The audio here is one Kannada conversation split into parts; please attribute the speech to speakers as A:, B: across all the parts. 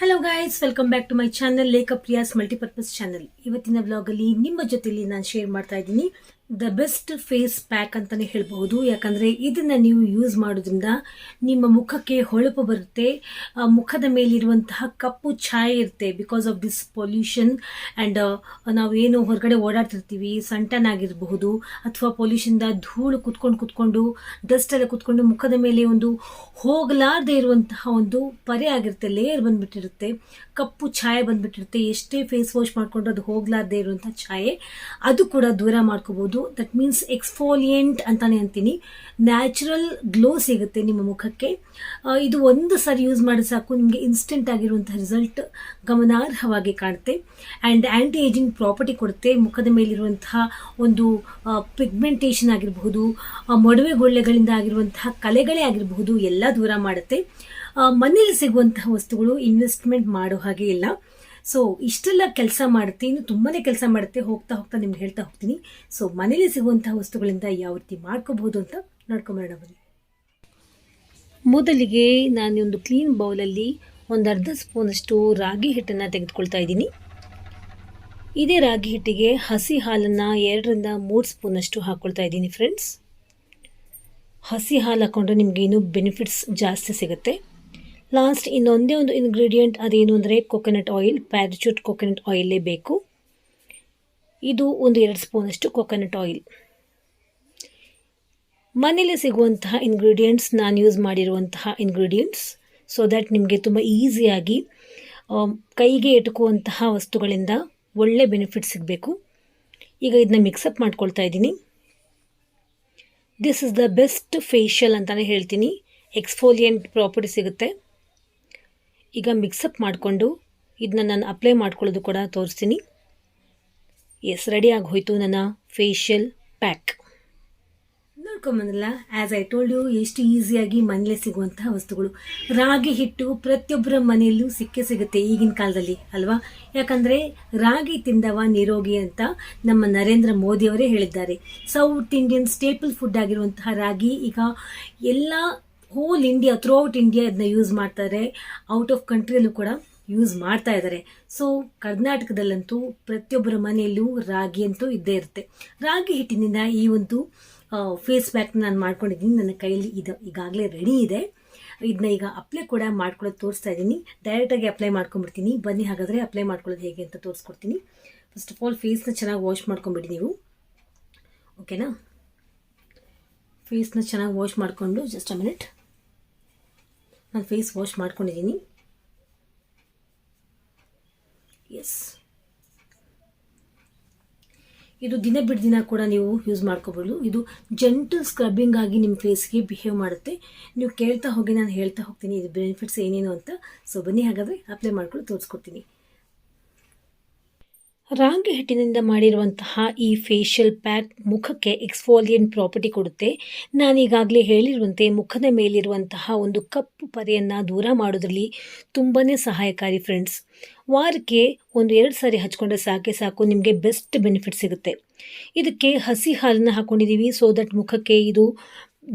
A: Hello guys welcome back to my channel Lekha Priya's multipurpose channel ಇವತ್ತಿನ ಬ್ಲಾಗಲ್ಲಿ ನಿಮ್ಮ ಜೊತೆಲಿ ನಾನು ಶೇರ್ ಮಾಡ್ತಾ ಇದ್ದೀನಿ. ದ ಬೆಸ್ಟ್ ಫೇಸ್ ಪ್ಯಾಕ್ ಅಂತಾನೆ ಹೇಳಬಹುದು. ಯಾಕಂದ್ರೆ ಇದನ್ನ ನೀವು ಯೂಸ್ ಮಾಡೋದ್ರಿಂದ ನಿಮ್ಮ ಮುಖಕ್ಕೆ ಹೊಳಪು ಬರುತ್ತೆ. ಮುಖದ ಮೇಲಿರುವಂತಹ ಕಪ್ಪು ಛಾಯೆ ಇರುತ್ತೆ because of this pollution and ನಾವು ಏನು ಹೊರಗಡೆ ಓಡಾಡ್ತಿರ್ತೀವಿ ಸಂಟನ್ ಆಗಿರಬಹುದು ಅಥವಾ ಪೊಲ್ಯೂಷನ್ದ ಧೂಳು ಕುತ್ಕೊಂಡು ಕುತ್ಕೊಂಡು ಡಸ್ಟ್ ಎಲ್ಲ ಕುತ್ಕೊಂಡು ಮುಖದ ಮೇಲೆ ಒಂದು ಹೋಗಲಾರದೆ ಇರುವಂತಹ ಒಂದು ಪರೆ ಆಗಿರುತ್ತೆ ಲೇಯರ್ ಬಂದ್ಬಿಟ್ಟಿರುತ್ತೆ. ಕಪ್ಪು ಛಾಯೆ ಬಂದ್ಬಿಟ್ಟಿರುತ್ತೆ. ಎಷ್ಟೇ ಫೇಸ್ ವಾಶ್ ಮಾಡಿಕೊಂಡು ಅದು ಹೋಗಲಾರದೆ ಇರುವಂತಹ ಛಾಯೆ. ಅದು ಕೂಡ ದೂರ ದಟ್ ಮೀನ್ಸ್ ಎಕ್ಸ್ಫೋಲಿಯೆಂಟ್ ಅಂತಾನೆ ಅಂತೀನಿ. ನ್ಯಾಚುರಲ್ ಗ್ಲೋ ಸಿಗುತ್ತೆ ನಿಮ್ಮ ಮುಖಕ್ಕೆ. ಇದು ಒಂದು ಸಾರಿ ಯೂಸ್ ಮಾಡಿ ಸಾಕು, ನಿಮಗೆ ಇನ್ಸ್ಟೆಂಟ್ ಆಗಿರುವಂತಹ ರಿಸಲ್ಟ್ ಗಮನಾರ್ಹವಾಗಿ ಕಾಣುತ್ತೆ. ಆ್ಯಂಡ್ ಆ್ಯಂಟಿ ಏಜಿಂಗ್ ಪ್ರಾಪರ್ಟಿ ಕೊಡುತ್ತೆ. ಮುಖದ ಮೇಲಿರುವಂತಹ ಒಂದು ಪಿಗ್ಮೆಂಟೇಷನ್ ಆಗಿರಬಹುದು ಮೊಡವೆ ಗೊಳ್ಳೆಗಳಿಂದ ಆಗಿರುವಂತಹ ಕಲೆಗಳೇ ಆಗಿರಬಹುದು, ಎಲ್ಲ ದೂರ ಮಾಡುತ್ತೆ. ಮನೆಯಲ್ಲಿ ಸಿಗುವಂತಹ ವಸ್ತುಗಳು ಇನ್ವೆಸ್ಟ್ಮೆಂಟ್ ಮಾಡೋ ಹಾಗೆ ಇಲ್ಲ. ಸೊ ಇಷ್ಟೆಲ್ಲ ಕೆಲಸ ಮಾಡುತ್ತೆ ಇನ್ನು ತುಂಬಾ ಕೆಲಸ ಮಾಡುತ್ತೆ ಹೋಗ್ತಾ ಹೋಗ್ತಾ ನಿಮ್ಗೆ ಹೇಳ್ತಾ ಹೋಗ್ತೀನಿ. ಸೊ ಮನೇಲಿ ಸಿಗುವಂತಹ ವಸ್ತುಗಳಿಂದ ಯಾವ ರೀತಿ ಮಾಡ್ಕೋಬಹುದು ಅಂತ ನೋಡ್ಕೊಂಬರೋಣ ಬನ್ನಿ. ಮೊದಲಿಗೆ ನಾನು ಒಂದು ಕ್ಲೀನ್ ಬೌಲಲ್ಲಿ ಒಂದು ಅರ್ಧ ಸ್ಪೂನಷ್ಟು ರಾಗಿ ಹಿಟ್ಟನ್ನು ತೆಗೆದುಕೊಳ್ತಾ ಇದ್ದೀನಿ. ಇದೇ ರಾಗಿ ಹಿಟ್ಟಿಗೆ ಹಸಿ ಹಾಲನ್ನು ಎರಡರಿಂದ ಮೂರು ಸ್ಪೂನಷ್ಟು ಹಾಕ್ಕೊಳ್ತಾ ಇದ್ದೀನಿ ಫ್ರೆಂಡ್ಸ್ ಹಸಿ ಹಾಲು ಹಾಕ್ಕೊಂಡ್ರೆ ನಿಮಗೆ ಇನ್ನೂ ಬೆನಿಫಿಟ್ಸ್ ಜಾಸ್ತಿ ಸಿಗುತ್ತೆ. ಲಾಸ್ಟ್ ಇನ್ನೊಂದೇ ಒಂದು ಇಂಗ್ರೀಡಿಯೆಂಟ್ ಅದೇನು ಅಂದರೆ ಕೊಕೊನಟ್ ಆಯಿಲ್ ಪ್ಯಾರಚೂಟ್ ಕೊಕೊನಟ್ ಆಯಿಲ್ಲೇ ಬೇಕು. ಇದು ಒಂದು ಎರಡು ಸ್ಪೂನಷ್ಟು ಕೊಕೊನಟ್ ಆಯಿಲ್ ಮನೇಲಿ ಸಿಗುವಂತಹ ಇಂಗ್ರೀಡಿಯೆಂಟ್ಸ್ ನಾನು ಯೂಸ್ ಮಾಡಿರುವಂತಹ ಇಂಗ್ರೀಡಿಯೆಂಟ್ಸ್ ಸೊ ದ್ಯಾಟ್ ನಿಮಗೆ ತುಂಬ ಈಸಿಯಾಗಿ ಕೈಗೆ ಎಟುಕುವಂತಹ ವಸ್ತುಗಳಿಂದ ಒಳ್ಳೆ ಬೆನಿಫಿಟ್ ಸಿಗಬೇಕು. ಈಗ ಇದನ್ನ ಮಿಕ್ಸಪ್ ಮಾಡ್ಕೊಳ್ತಾ ಇದ್ದೀನಿ. This is the best facial ಅಂತಲೇ ಹೇಳ್ತೀನಿ. ಎಕ್ಸ್ಫೋಲಿಯೆಂಟ್ ಪ್ರಾಪರ್ಟಿ ಸಿಗುತ್ತೆ. ಈಗ ಮಿಕ್ಸಪ್ ಮಾಡಿಕೊಂಡು ಇದನ್ನ ನಾನು ಅಪ್ಲೈ ಮಾಡ್ಕೊಳ್ಳೋದು ಕೂಡ ತೋರಿಸ್ತೀನಿ. ಎಸ್ ರೆಡಿ ಆಗೋಯ್ತು ನನ್ನ ಫೇಶಿಯಲ್ ಪ್ಯಾಕ್ ನೋಡ್ಕೊಂಬಂದಲ್ಲ ಆ್ಯಸ್ ಐ ಟೋಲ್ಡ್ ಯು ಎಷ್ಟು ಈಸಿಯಾಗಿ ಮನೇಲಿ ಸಿಗುವಂತಹ ವಸ್ತುಗಳು. ರಾಗಿ ಹಿಟ್ಟು ಪ್ರತಿಯೊಬ್ಬರ ಮನೆಯಲ್ಲೂ ಸಿಕ್ಕೇ ಸಿಗುತ್ತೆ ಈಗಿನ ಕಾಲದಲ್ಲಿ, ಅಲ್ವಾ? ಯಾಕಂದರೆ ರಾಗಿ ತಿಂದವ ನಿರೋಗಿ ಅಂತ ನಮ್ಮ ನರೇಂದ್ರ ಮೋದಿಯವರೇ ಹೇಳಿದ್ದಾರೆ. ಸೌತ್ ಇಂಡಿಯನ್ ಸ್ಟೇಪಲ್ ಫುಡ್ ಆಗಿರುವಂತಹ ರಾಗಿ, ಈಗ ಎಲ್ಲ whole India throughout India ಇದನ್ನ ಯೂಸ್ ಮಾಡ್ತಾರೆ ಔಟ್ ಆಫ್ ಕಂಟ್ರಿಯಲ್ಲೂ ಕೂಡ ಯೂಸ್ ಮಾಡ್ತಾ ಇದ್ದಾರೆ ಸೊ ಕರ್ನಾಟಕದಲ್ಲಂತೂ ಪ್ರತಿಯೊಬ್ಬರ ಮನೆಯಲ್ಲೂ ರಾಗಿ ಅಂತೂ ಇದ್ದೇ ಇರುತ್ತೆ. ರಾಗಿ ಹಿಟ್ಟಿನಿಂದ ಈ ಒಂದು ಫೇಸ್ ಪ್ಯಾಕ್ ನಾನು ಮಾಡ್ಕೊಂಡಿದ್ದೀನಿ. ನನ್ನ ಕೈಯಲ್ಲಿ ಇದು ಈಗಾಗಲೇ ರೆಡಿ ಇದೆ. ಇದನ್ನ ಈಗ ಅಪ್ಲೈ ಕೂಡ ಮಾಡ್ಕೊಳ್ಳೋದು ತೋರಿಸ್ತಾ ಇದ್ದೀನಿ. ಡೈರೆಕ್ಟಾಗಿ ಅಪ್ಲೈ ಮಾಡ್ಕೊಂಡ್ಬಿಡ್ತೀನಿ. ಬನ್ನಿ ಹಾಗಾದರೆ ಅಪ್ಲೈ ಮಾಡ್ಕೊಳ್ಳೋದು ಹೇಗೆ ಅಂತ ತೋರಿಸ್ಕೊಡ್ತೀನಿ. ಫಸ್ಟ್ ಆಫ್ ಆಲ್ ಫೇಸ್ನ ಚೆನ್ನಾಗಿ ವಾಶ್ ಮಾಡ್ಕೊಂಬಿಡಿ ನೀವು. ಓಕೆನಾ ಫೇಸ್ನ ಚೆನ್ನಾಗಿ ವಾಶ್ ಮಾಡಿಕೊಂಡು ಜಸ್ಟ್ ಅ ಮಿನಿಟ್ ನಾನು ಫೇಸ್ ವಾಶ್ ಮಾಡ್ಕೊಂಡಿದ್ದೀನಿ ಎಸ್ ಇದು ದಿನ ಬಿಡ್ ದಿನ ಕೂಡ ನೀವು ಯೂಸ್ ಮಾಡ್ಕೋಬೋದು. ಇದು ಜೆಂಟಲ್ ಸ್ಕ್ರಬ್ಬಿಂಗ್ ಆಗಿ ನಿಮ್ಮ ಫೇಸ್ಗೆ ಬಿಹೇವ್ ಮಾಡುತ್ತೆ. ನೀವು ಕೇಳ್ತಾ ಹೋಗಿ, ನಾನು ಹೇಳ್ತಾ ಹೋಗ್ತೀನಿ, ಇದು ಬೆನಿಫಿಟ್ಸ್ ಏನೇನು ಅಂತ. ಸೊ ಬನ್ನಿ, ಹಾಗಾದರೆ ಅಪ್ಲೈ ಮಾಡ್ಕೊಂಡು ತೋರಿಸ್ಕೊಡ್ತೀನಿ. ರಾಗಿ ಹಿಟ್ಟಿನಿಂದ ಮಾಡಿರುವಂತಹ ಈ ಫೇಶಿಯಲ್ ಪ್ಯಾಕ್ ಮುಖಕ್ಕೆ ಎಕ್ಸ್ಫೋಲಿಯನ್ ಪ್ರಾಪರ್ಟಿ ಕೊಡುತ್ತೆ. ನಾನೀಗಾಗಲೇ ಹೇಳಿರುವಂತೆ ಮುಖದ ಮೇಲಿರುವಂತಹ ಒಂದು ಕಪ್ಪು ಪರೆಯನ್ನು ದೂರ ಮಾಡೋದ್ರಲ್ಲಿ ತುಂಬಾ ಸಹಾಯಕಾರಿ ಫ್ರೆಂಡ್ಸ್ ವಾರಕ್ಕೆ ಒಂದು ಎರಡು ಸಾರಿ ಹಚ್ಕೊಂಡ್ರೆ ಸಾಕೆ ಸಾಕು, ನಿಮಗೆ ಬೆಸ್ಟ್ ಬೆನಿಫಿಟ್ ಸಿಗುತ್ತೆ. ಇದಕ್ಕೆ ಹಸಿ ಹಾಲನ್ನು ಹಾಕ್ಕೊಂಡಿದ್ದೀವಿ ಸೊ ದಟ್ ಮುಖಕ್ಕೆ ಇದು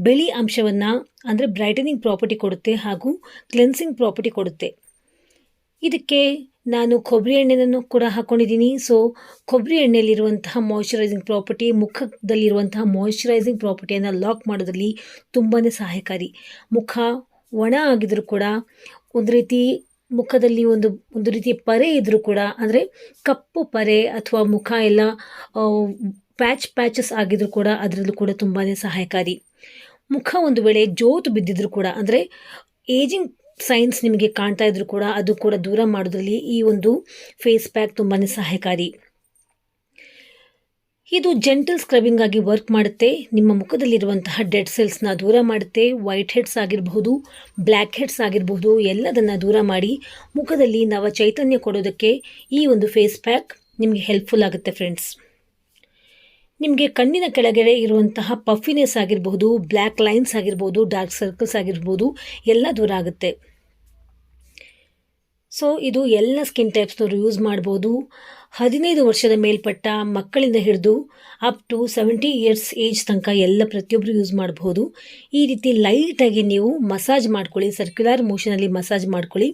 A: ಬಿಳಿ ಅಂಶವನ್ನು, ಅಂದರೆ ಬ್ರೈಟನಿಂಗ್ ಪ್ರಾಪರ್ಟಿ ಕೊಡುತ್ತೆ ಹಾಗೂ ಕ್ಲೆನ್ಸಿಂಗ್ ಪ್ರಾಪರ್ಟಿ ಕೊಡುತ್ತೆ. ಇದಕ್ಕೆ ನಾನು ಕೊಬ್ಬರಿ ಎಣ್ಣೆಯನ್ನು ಕೂಡ ಹಾಕ್ಕೊಂಡಿದ್ದೀನಿ ಸೊ ಕೊಬ್ಬರಿ ಎಣ್ಣೆಯಲ್ಲಿರುವಂತಹ ಮಾಯಿಶ್ಚರೈಸಿಂಗ್ ಪ್ರಾಪರ್ಟಿ ಮುಖದಲ್ಲಿರುವಂತಹ ಮಾಯಿಶ್ಚರೈಸಿಂಗ್ ಪ್ರಾಪರ್ಟಿಯನ್ನು ಲಾಕ್ ಮಾಡೋದ್ರಲ್ಲಿ ತುಂಬಾ ಸಹಾಯಕಾರಿ. ಮುಖ ಒಣ ಆಗಿದ್ರೂ ಕೂಡ ಒಂದು ರೀತಿ ಮುಖದಲ್ಲಿ ಒಂದು ಒಂದು ರೀತಿಯ ಪರೆ ಇದ್ದರೂ ಕೂಡ, ಅಂದರೆ ಕಪ್ಪು ಪರೆ ಅಥವಾ ಮುಖ ಎಲ್ಲ ಪ್ಯಾಚ್ ಪ್ಯಾಚಸ್ ಆಗಿದ್ರೂ ಕೂಡ ಅದರಲ್ಲೂ ಕೂಡ ತುಂಬಾ ಸಹಾಯಕಾರಿ. ಮುಖ ಒಂದು ವೇಳೆ ಜೋತು ಬಿದ್ದಿದ್ರು ಕೂಡ, ಅಂದರೆ ಏಜಿಂಗ್ ಸೈನ್ಸ್ ನಿಮಗೆ ಕಾಣ್ತಾ ಇದ್ರು ಕೂಡ ಅದು ಕೂಡ ದೂರ ಮಾಡೋದ್ರಲ್ಲಿ ಈ ಒಂದು ಫೇಸ್ ಪ್ಯಾಕ್ ತುಂಬಾ ಸಹಾಯಕಾರಿ. ಇದು ಜೆಂಟಲ್ ಸ್ಕ್ರಬಿಂಗ್ ಆಗಿ ವರ್ಕ್ ಮಾಡುತ್ತೆ. ನಿಮ್ಮ ಮುಖದಲ್ಲಿರುವಂತಹ ಡೆಡ್ ಸೆಲ್ಸ್ನ ದೂರ ಮಾಡುತ್ತೆ. ವೈಟ್ ಹೆಡ್ಸ್ ಆಗಿರಬಹುದು ಬ್ಲ್ಯಾಕ್ ಹೆಡ್ಸ್ ಆಗಿರಬಹುದು, ಎಲ್ಲದನ್ನು ದೂರ ಮಾಡಿ ಮುಖದಲ್ಲಿ ನವ ಚೈತನ್ಯ ಕೊಡೋದಕ್ಕೆ ಈ ಒಂದು ಫೇಸ್ ಪ್ಯಾಕ್ ನಿಮಗೆ ಹೆಲ್ಪ್ಫುಲ್ ಆಗುತ್ತೆ ಫ್ರೆಂಡ್ಸ್. ನಿಮಗೆ ಕಣ್ಣಿನ ಕೆಳಗಡೆ ಇರುವಂತಹ ಪಫಿನೆಸ್ ಆಗಿರಬಹುದು ಬ್ಲ್ಯಾಕ್ ಲೈನ್ಸ್ ಆಗಿರ್ಬೋದು ಡಾರ್ಕ್ ಸರ್ಕಲ್ಸ್ ಆಗಿರ್ಬೋದು ಎಲ್ಲ ದೂರ ಆಗುತ್ತೆ. ಸೊ ಇದು ಎಲ್ಲ ಸ್ಕಿನ್ ಟೈಪ್ಸ್ನವರು ಯೂಸ್ ಮಾಡ್ಬೋದು. ಹದಿನೈದು ವರ್ಷದ ಮೇಲ್ಪಟ್ಟ ಮಕ್ಕಳಿಂದ ಹಿಡಿದು up to seventy years age ತನಕ ಎಲ್ಲ ಪ್ರತಿಯೊಬ್ಬರು ಯೂಸ್ ಮಾಡಬಹುದು ಈ ರೀತಿ ಲೈಟಾಗಿ ನೀವು ಮಸಾಜ್ ಮಾಡ್ಕೊಳ್ಳಿ ಸರ್ಕ್ಯುಲರ್ ಮೋಷನಲ್ಲಿ ಮಸಾಜ್ ಮಾಡ್ಕೊಳ್ಳಿ,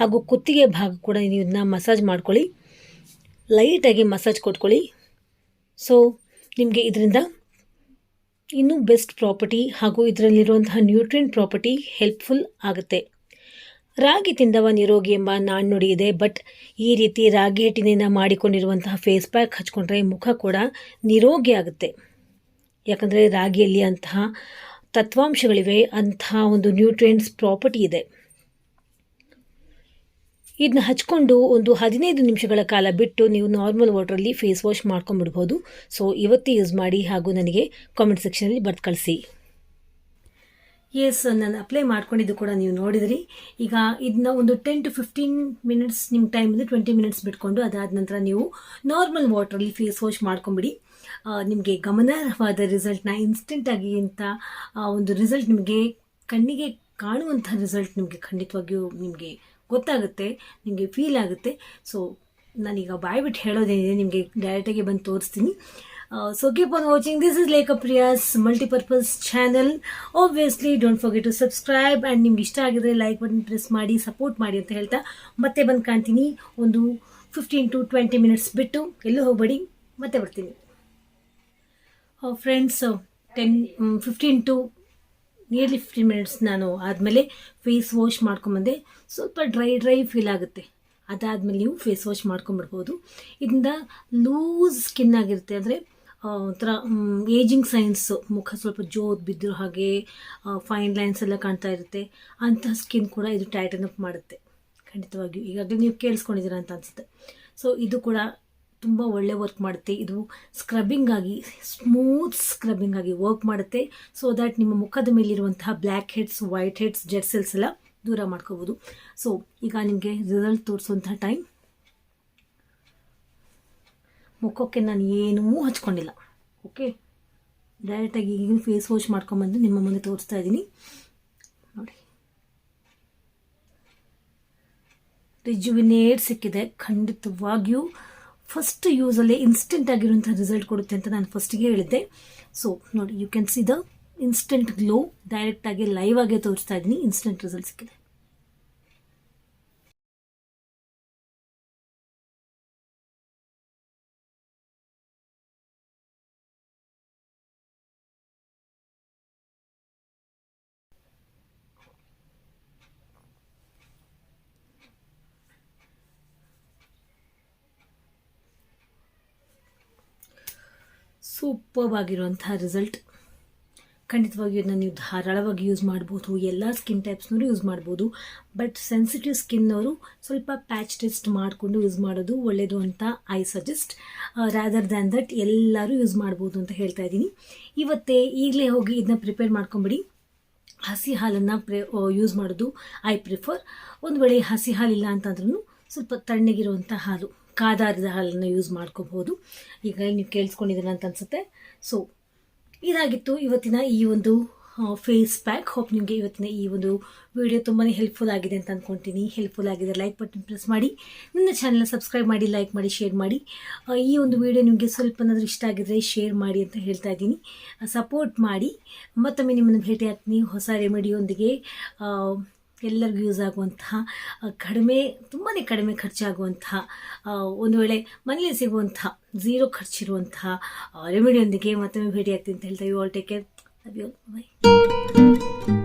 A: ಹಾಗೂ ಕುತ್ತಿಗೆ ಭಾಗ ಕೂಡ ನೀವು ಇದನ್ನ ಮಸಾಜ್ ಮಾಡ್ಕೊಳ್ಳಿ. ಲೈಟಾಗಿ ಮಸಾಜ್ ಕೊಟ್ಕೊಳ್ಳಿ. ಸೊ ನಿಮಗೆ ಇದರಿಂದ ಇನ್ನೂ ಬೆಸ್ಟ್ ಪ್ರಾಪರ್ಟಿ ಹಾಗೂ ಇದರಲ್ಲಿರುವಂತಹ ನ್ಯೂಟ್ರಿಯೆಂಟ್ ಪ್ರಾಪರ್ಟಿ ಹೆಲ್ಪ್ಫುಲ್ ಆಗುತ್ತೆ. ರಾಗಿ ತಿಂದವ ನಿರೋಗಿ ಎಂಬ ನಾಣ್ಣುಡಿ ಇದೆ. ಬಟ್ ಈ ರೀತಿ ರಾಗಿ ಹಿಟ್ಟಿನಿಂದ ಮಾಡಿಕೊಂಡಿರುವಂತಹ ಫೇಸ್ ಪ್ಯಾಕ್ ಹಚ್ಕೊಂಡ್ರೆ ಮುಖ ಕೂಡ ನಿರೋಗಿ ಆಗುತ್ತೆ. ಯಾಕಂದರೆ ರಾಗಿಯಲ್ಲಿ ಅಂತಹ ತತ್ವಾಂಶಗಳಿವೆ, ಅಂತಹ ಒಂದು ನ್ಯೂಟ್ರಿಯೆಂಟ್ಸ್ ಪ್ರಾಪರ್ಟಿ ಇದೆ. ಇದನ್ನ ಹಚ್ಕೊಂಡು ಒಂದು ಹದಿನೈದು ನಿಮಿಷಗಳ ಕಾಲ ಬಿಟ್ಟು ನೀವು ನಾರ್ಮಲ್ ವಾಟ್ರಲ್ಲಿ ಫೇಸ್ ವಾಶ್ ಮಾಡ್ಕೊಂಡ್ಬಿಡ್ಬೋದು. ಸೊ ಇವತ್ತೇ ಯೂಸ್ ಮಾಡಿ ಹಾಗೂ ನನಗೆ ಕಾಮೆಂಟ್ ಸೆಕ್ಷನಲ್ಲಿ ಬರ್ದು ಕಳಿಸಿ. ಎಸ್ ನಾನು ಅಪ್ಲೈ ಮಾಡ್ಕೊಂಡಿದ್ದು ಕೂಡ ನೀವು ನೋಡಿದ್ರಿ. ಈಗ ಇದನ್ನ ಒಂದು ಟೆನ್ ಟು ಫಿಫ್ಟೀನ್ ಮಿನಿಟ್ಸ್ ನಿಮ್ಮ ಟೈಮಿಂದ ಟ್ವೆಂಟಿ ಮಿನಿಟ್ಸ್ ಬಿಟ್ಕೊಂಡು ಅದಾದ ನಂತರ ನೀವು ನಾರ್ಮಲ್ ವಾಟ್ರಲ್ಲಿ ಫೇಸ್ ವಾಶ್ ಮಾಡ್ಕೊಂಬಿಡಿ. ನಿಮಗೆ ಗಮನಾರ್ಹವಾದ ರಿಸಲ್ಟ್ನ ಇನ್ಸ್ಟೆಂಟಾಗಿ ಅಂತ ಒಂದು ರಿಸಲ್ಟ್ ನಿಮಗೆ ಕಣ್ಣಿಗೆ ಕಾಣುವಂಥ ರಿಸಲ್ಟ್ ನಿಮಗೆ ಖಂಡಿತವಾಗಿಯೂ ನಿಮಗೆ ಗೊತ್ತಾಗುತ್ತೆ, ನಿಮಗೆ ಫೀಲ್ ಆಗುತ್ತೆ. ಸೊ ನಾನೀಗ ಬಾಯ್ಬಿಟ್ಟು ಹೇಳೋದೇನಿದೆ, ನಿಮಗೆ ಡೈರೆಕ್ಟಾಗಿ ಬಂದು ತೋರಿಸ್ತೀನಿ. So keep on watching this Lekha Priya's multi-purpose channel. Obviously, don't forget to subscribe and ನಿಮ್ಗೆ ಇಷ್ಟ ಆಗಿದ್ರೆ ಲೈಕ್ ಬಟನ್ ಪ್ರೆಸ್ ಮಾಡಿ ಸಪೋರ್ಟ್ ಮಾಡಿ ಅಂತ ಹೇಳ್ತಾ ಮತ್ತೆ ಬಂದು ಕಾಣ್ತೀನಿ. ಒಂದು ಫಿಫ್ಟೀನ್ ಟು ಟ್ವೆಂಟಿ ಮಿನಿಟ್ಸ್ ಬಿಟ್ಟು ಎಲ್ಲೂ ಹೋಗಬೇಡಿ. ಮತ್ತೆ ಬರ್ತೀನಿ. Friends ten fifteen to nearly fifteen minutes ನಾನು ಆದಮೇಲೆ ಫೇಸ್ ವಾಶ್ ಮಾಡ್ಕೊಂಬಂದೆ. ಸ್ವಲ್ಪ ಡ್ರೈ ಡ್ರೈ ಫೀಲ್ ಆಗುತ್ತೆ. ಅದಾದಮೇಲೆ ನೀವು ಫೇಸ್ ವಾಶ್ ಮಾಡ್ಕೊಂಬಿಡ್ಬೋದು. ಇದರಿಂದ ಲೂಸ್ ಸ್ಕಿನ್ ಆಗಿರುತ್ತೆ. ಅಂದರೆ ಒಂಥರ ಏಜಿಂಗ್ ಸೈನ್ಸ್ ಮುಖ ಸ್ವಲ್ಪ ಜೋತ್ ಬಿದ್ದಿರೋ ಹಾಗೆ ಫೈನ್ ಲೈನ್ಸ್ ಎಲ್ಲ ಕಾಣ್ತಾ ಇರುತ್ತೆ. ಅಂತಹ ಸ್ಕಿನ್ ಕೂಡ ಇದು ಟೈಟನ್ ಅಪ್ ಮಾಡುತ್ತೆ. ಖಂಡಿತವಾಗಿಯೂ. ಈಗಾಗಲೇ ನೀವು ಕೇಳಿಸ್ಕೊಂಡಿದ್ದೀರಾ ಅಂತ ಅನಿಸುತ್ತೆ. ಸೊ ಇದು ಕೂಡ ತುಂಬ ಒಳ್ಳೆ ವರ್ಕ್ ಮಾಡುತ್ತೆ. ಇದು ಸ್ಕ್ರಬ್ಬಿಂಗ್ ಆಗಿ ಸ್ಮೂತ್ ಸ್ಕ್ರಬ್ಬಿಂಗ್ ಆಗಿ ವರ್ಕ್ ಮಾಡುತ್ತೆ. ಸೊ ದ್ಯಾಟ್ ನಿಮ್ಮ ಮುಖದ ಮೇಲಿರುವಂತಹ black heads white heads dead cells ಎಲ್ಲ ದೂರ ಮಾಡ್ಕೋಬೋದು. ಸೊ ಈಗ ನಿಮಗೆ ರಿಸಲ್ಟ್ ತೋರಿಸುವಂತಹ ಟೈಮ್ ಮುಖಕ್ಕೆ ನಾನು ಏನೂ ಹಚ್ಕೊಂಡಿಲ್ಲ. ಓಕೆ ಡೈರೆಕ್ಟಾಗಿ ಈಗಿನ ಫೇಸ್ ವಾಶ್ ಮಾಡ್ಕೊಂಬಂದು ನಿಮ್ಮ ಮುಂದೆ ತೋರಿಸ್ತಾ ಇದ್ದೀನಿ. ನೋಡಿ. ರಿಜುವಿನೇಟ್ ಸಿಕ್ಕಿದೆ. ಖಂಡಿತವಾಗಿಯೂ ಫಸ್ಟ್ ಯೂಸಲ್ಲೇ ಇನ್ಸ್ಟೆಂಟ್ ಆಗಿರುವಂಥ ರಿಸಲ್ಟ್ ಕೊಡುತ್ತೆ ಅಂತ ನಾನು ಫಸ್ಟಿಗೆ ಹೇಳಿದ್ದೆ. ಸೊ ನೋಡಿ you can see the instant glow ಡೈರೆಕ್ಟಾಗಿ ಲೈವ್ ಆಗೇ ತೋರಿಸ್ತಾ ಇದ್ದೀನಿ. ಇನ್ಸ್ಟೆಂಟ್ ರಿಸಲ್ಟ್ ಸಿಕ್ಕಿದೆ. ಸೂಪರ್ಬ್ ಆಗಿರುವಂತಹ ರಿಸಲ್ಟ್ ಖಂಡಿತವಾಗಿ ಇದನ್ನ ನೀವು ಧಾರಾಳವಾಗಿ ಯೂಸ್ ಮಾಡ್ಬೋದು, ಎಲ್ಲ ಸ್ಕಿನ್ ಟೈಪ್ಸ್ನವರು ಯೂಸ್ ಮಾಡ್ಬೋದು. ಬಟ್ ಸೆನ್ಸಿಟಿವ್ ಸ್ಕಿನ್ನವರು ಸ್ವಲ್ಪ ಪ್ಯಾಚ್ ಟೆಸ್ಟ್ ಮಾಡಿಕೊಂಡು ಯೂಸ್ ಮಾಡೋದು ಒಳ್ಳೆಯದು ಅಂತ I suggest rather than that ಎಲ್ಲರೂ ಯೂಸ್ ಮಾಡ್ಬೋದು ಅಂತ ಹೇಳ್ತಾ ಇದ್ದೀನಿ. ಇವತ್ತೇ ಈಗಲೇ ಹೋಗಿ ಇದನ್ನ ಪ್ರಿಪೇರ್ ಮಾಡ್ಕೊಂಬಿಡಿ. ಹಸಿ ಹಾಲನ್ನು ಯೂಸ್ ಮಾಡೋದು ಐ ಪ್ರಿಫರ್ ಒಂದು ವೇಳೆ ಹಸಿ ಹಾಲಿಲ್ಲ ಅಂತಂದ್ರೂ ಸ್ವಲ್ಪ ತಣ್ಣಗಿರುವಂಥ ಹಾಲು. ಕಾದಾರಿದ ಹಾಲನ್ನು ಯೂಸ್ ಮಾಡ್ಕೋಬಹುದು. ಈಗ ನೀವು ಕೇಳಿಸ್ಕೊಂಡಿದ್ದೀರ ಅಂತ ಅನ್ಸುತ್ತೆ. ಸೊ ಇದಾಗಿತ್ತು ಇವತ್ತಿನ ಈ ಒಂದು ಫೇಸ್ ಪ್ಯಾಕ್ ಹೋಪ್ ನಿಮಗೆ ಇವತ್ತಿನ ಈ ಒಂದು ವಿಡಿಯೋ ತುಂಬಾ ಹೆಲ್ಪ್ಫುಲ್ ಆಗಿದೆ ಅಂತ ಅಂದ್ಕೊಂತೀನಿ ಹೆಲ್ಪ್ಫುಲ್ ಆಗಿದೆ ಲೈಕ್ ಬಟನ್ ಪ್ರೆಸ್ ಮಾಡಿ. ನನ್ನ ಚಾನಲ್ನ ಸಬ್ಸ್ಕ್ರೈಬ್ ಮಾಡಿ ಲೈಕ್ ಮಾಡಿ ಶೇರ್ ಮಾಡಿ. ಈ ಒಂದು ವಿಡಿಯೋ ನಿಮಗೆ ಸ್ವಲ್ಪನಾದರೂ ಇಷ್ಟ ಆಗಿದ್ರೆ ಶೇರ್ ಮಾಡಿ ಅಂತ ಹೇಳ್ತಾ ಇದ್ದೀನಿ. ಸಪೋರ್ಟ್ ಮಾಡಿ. ಮತ್ತೊಮ್ಮೆ ನಿಮ್ಮನ್ನು ಭೇಟಿ ಆಗ್ತೀನಿ ಹೊಸ ರೆಮಿಡಿಯೊಂದಿಗೆ ಎಲ್ಲರಿಗೂ ಯೂಸ್ ಆಗುವಂತಹ ಕಡಿಮೆ ತುಂಬಾ ಕಡಿಮೆ ಖರ್ಚಾಗುವಂತಹ ಒಂದು ವೇಳೆ ಮನೆಯಲ್ಲಿ ಸಿಗುವಂತಹ, ಝೀರೋ ಖರ್ಚಿರುವಂತಹ ರೆಮಿಡಿಯೊಂದಿಗೆ ಮತ್ತೊಮ್ಮೆ ಭೇಟಿ ಆಗ್ತೀನಿ ಅಂತ ಹೇಳ್ತಾ you all take care bye